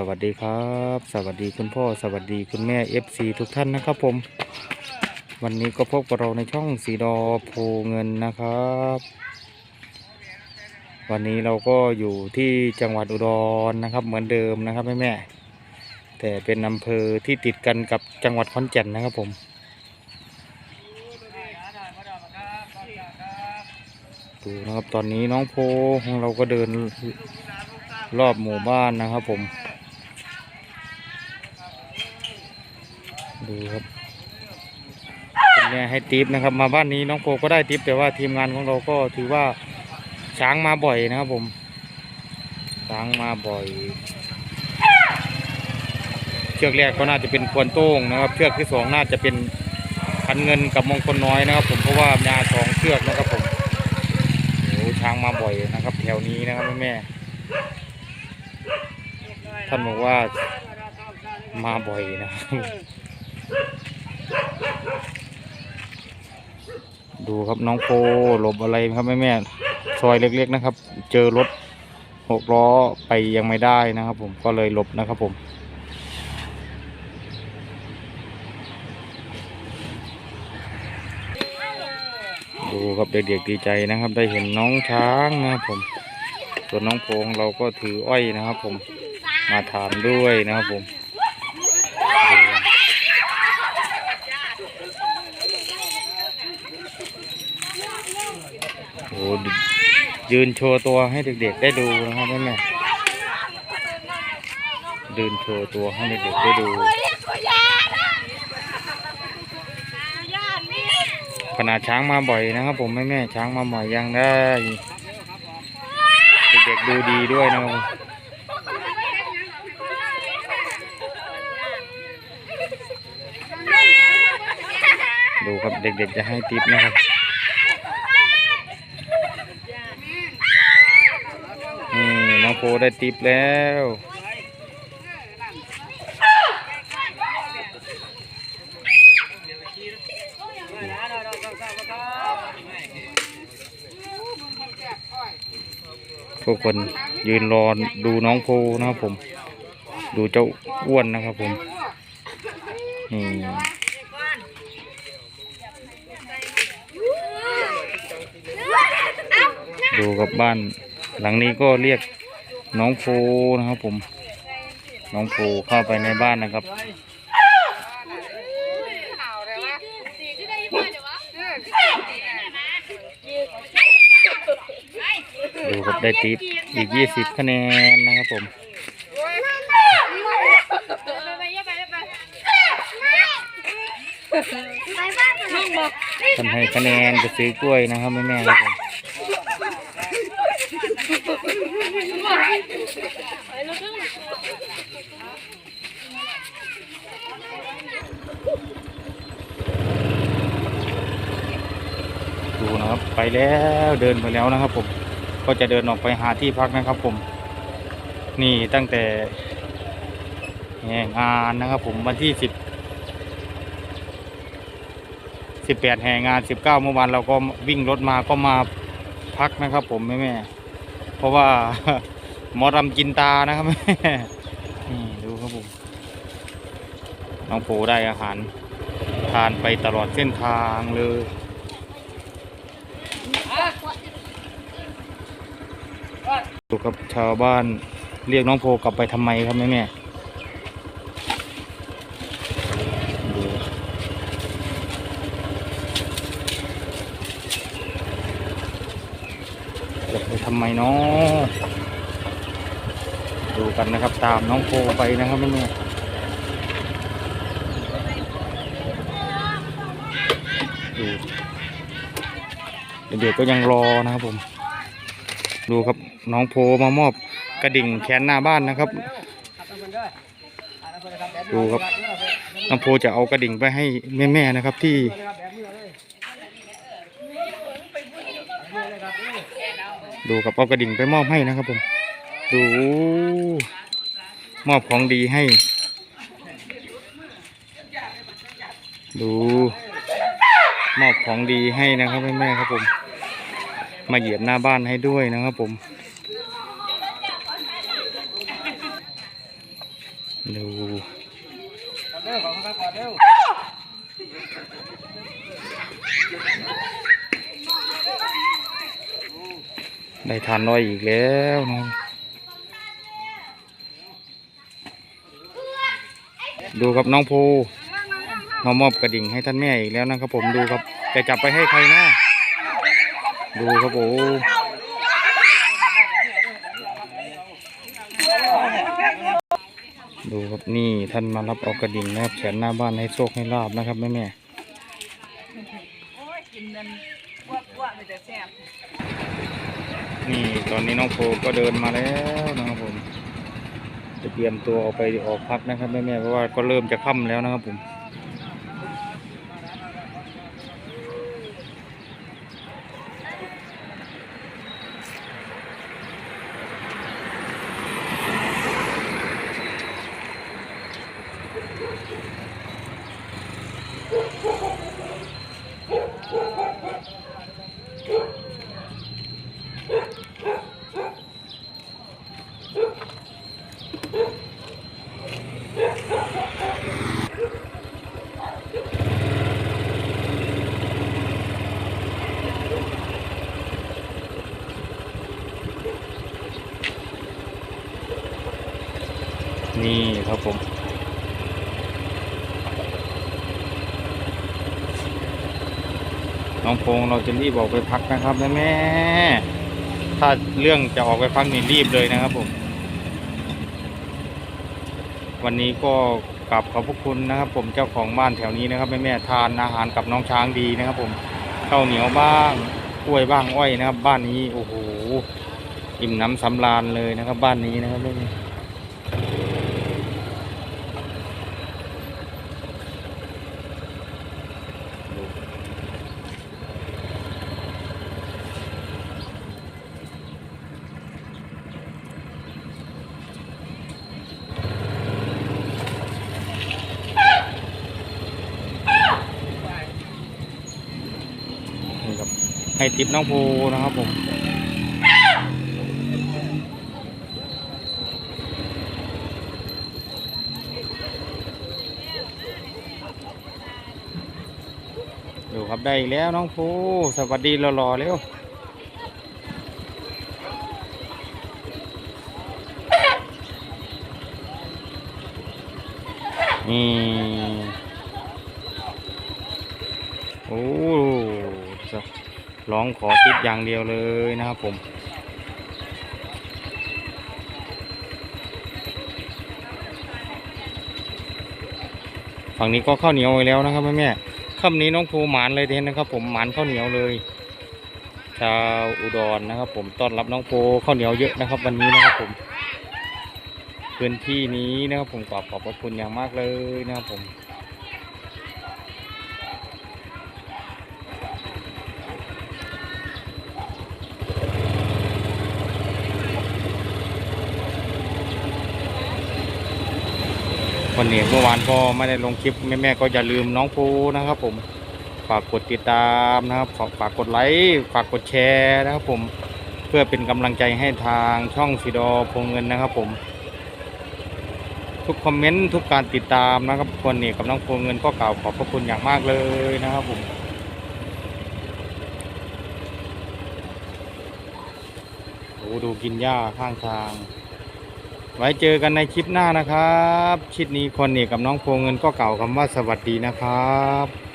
สวัสดีครับ สวัสดีคุณพ่อ สวัสดีคุณแม่ FC ทุกท่านนะครับผม วันนี้ก็พบกับเราในช่องสีดอโพเงินนะครับ วันนี้เราก็อยู่ที่จังหวัดอุดรนะครับ เหมือนเดิมนะครับแม่แม่แต่เป็นอำเภอที่ติดกันกับจังหวัดขอนแก่นนะครับผมดูนะครับตอนนี้น้องโพของเราก็เดินรอบหมู่บ้านนะครับผม ดูครับคุณแม่ให้ทิปนะครับ มาบ้านนี้น้องโพก็ได้ทิปแต่ว่าทีมงานของเราก็ถือว่าช้างมาบ่อยนะครับผมช้างมาบ่อย เชือกแรกก็น่าจะเป็นควนโต้งนะครับ เชือกที่สองน่าจะเป็นคันเงินกับมงคลน้อยนะครับ ผมเพราะว่ามาสองเชือกนะครับผมโอ้ช้างมาบ่อยนะครับ แถวนี้นะครับแม่ท่านบอกว่ามาบ่อยนะครับ ดูครับน้องโพหลบอะไรครับแม่แม่ซอยเล็กๆนะครับ เจอรถหกล้อไปยังไม่ได้นะครับผมก็เลยหลบนะครับผมดูครับเด็กๆดีใจนะครับ ได้เห็นน้องช้างนะครับผมส่วนน้องโพงเราก็ถืออ้อยนะครับผมมาถามด้วยนะครับผมโอ้ยืนโชว์ตัวให้เด็กๆได้ดูนะครับแม่แม่ๆยืนโชว์ตัวให้เด็กๆได้ดู ขนาดช้างมาบ่อยนะครับ ผมแม่แม่ๆช้างมาบ่อยยังได้ เด็กๆดูดีด้วยนะครับผมดูครับเด็กๆจะให้ติปนะครับนี่น้อง โฟได้ติปแล้วทุกคนยืนรอดูน้องโพนะครับผม ดูเจ้าอ้วนนะครับผมนี่ดูกับบ้าน หลังนี้ก็เรียก น้องโพนะครับผม น้องโพเข้าไปในบ้านนะครับ ดูครับได้ติปอีก 20 คะแนนนะครับผมท่านให้คะแนนจะซื้อกล้วยนะครับแม่แม่ๆครับผม ดูนะครับไปแล้วเดินไปแล้วนะครับผมก็จะเดินออกไปหาที่พักนะครับผม นี่ตั้งแต่แห่งานนะครับผมวันที่สิบสิบแปดแห่งานสิบเก้าเมื่อวานเราก็วิ่งรถมาก็มาพักนะครับผมแม่แม่ เพราะว่าหมอรำกินตานะครับแม่นี่ดูครับผมน้องโผได้อาหารทานไปตลอดเส้นทางเลยดูกับชาวบ้านเรียกน้องโพกลับไปทำไมครับแม่แม่ดูกลับไปทำไมเนาะดูกันนะครับ ตามน้องโพไปนะครับแม่แม่ดูเด็กๆก็ยังรอนะครับผม ดูครับน้องโพมามอบกระดิ่งแขนหน้าบ้านนะครับ ดูครับน้องโพจะเอากระดิ่งไปให้แม่ๆนะครับที่ ดูครับเอากระดิ่งไปมอบให้นะครับผมดูมอบของดีให้ ดู มอบของดีให้นะครับแม่ๆครับผม มาเหยียบหน้าบ้านให้ด้วยนะครับผม ดู เร็วขอข้าวก่อนเร็ว ได้ทานน้อยอีกแล้วนะดูครับน้องภูมามอบกระดิ่งให้ท่านแม่อีกแล้วนะครับผมดูครับจะจับไปให้ใครนะ ดูครับโอ้ดูครับนี่ท่านมารับเอากระดิ่งนะครับแขนหน้าบ้านให้โชคให้ลาบนะครับแม่แม่ โอ้ยกินเงินอ้วกๆเลยแต่แซ่บ ๆ นี่ตอนนี้น้องโฟก็เดินมาแล้วนะครับผม จะเตรียมตัวออกไปออกพักนะครับแม่ๆเพราะว่าก็เริ่มจะค่ำแล้วนะครับผม นี่ครับผมน้องพงษ์เราจะรีบออกไปพักนะครับแม่แม่ ถ้าเรื่องจะออกไปพักนี่รีบเลยนะครับผม วันนี้ก็กลับขอบพระคุณนะครับ ผมเจ้าของบ้านแถวนี้นะครับแม่แม่ทานอาหารกับน้องช้างดีนะครับ ผมข้าวเหนียวบ้างกล้วยบ้างอ้อยนะครับ บ้านนี้โอ้โหอิ่มน้ำสำราญเลยนะครับ บ้านนี้นะครับแม่ๆ นี่ ให้ติปน้องภูนะครับผมดูครับได้อีกแล้วน้องภูสวัสดีรอๆเร็วนี่โอ้จะ ร้องขอติดอย่างเดียวเลยนะครับผมฝั่งนี้ก็ข้าวเหนียวไปแล้วนะครับแม่ค่ำนี้น้องภูหมานเลยเทนนะครับ ผมหมานข้าวเหนียวเลยชาวอุดรนะครับ ผมต้อนรับน้องภูข้าวเหนียวเยอะนะครับ วันนี้นะครับผมพื้นที่นี้นะครับผมกราบขอบพระคุณอย่างมากเลยนะครับผม วันนี้เมื่อวานก็ไม่ได้ลงคลิปแม่ๆก็อย่าลืมน้องภูนะครับผมฝากกดติดตามนะครับฝากกดไลค์ฝากกดแชร์นะครับผมเพื่อเป็นกำลังใจให้ทางช่องสีดอพงเงินนะครับผม ทุกคอมเมนต์ทุกการติดตามนะครับคนนี้กับน้องพงเงินก็กล่าวขอบพระคุณอย่างมากเลยนะครับผมโอ้ดูกินหญ้าข้างทาง ไว้เจอกันในคลิปหน้านะครับ คลิปนี้คนเอกกับน้องโพเงินก็เกล่าวคำว่าสวัสดีนะครับ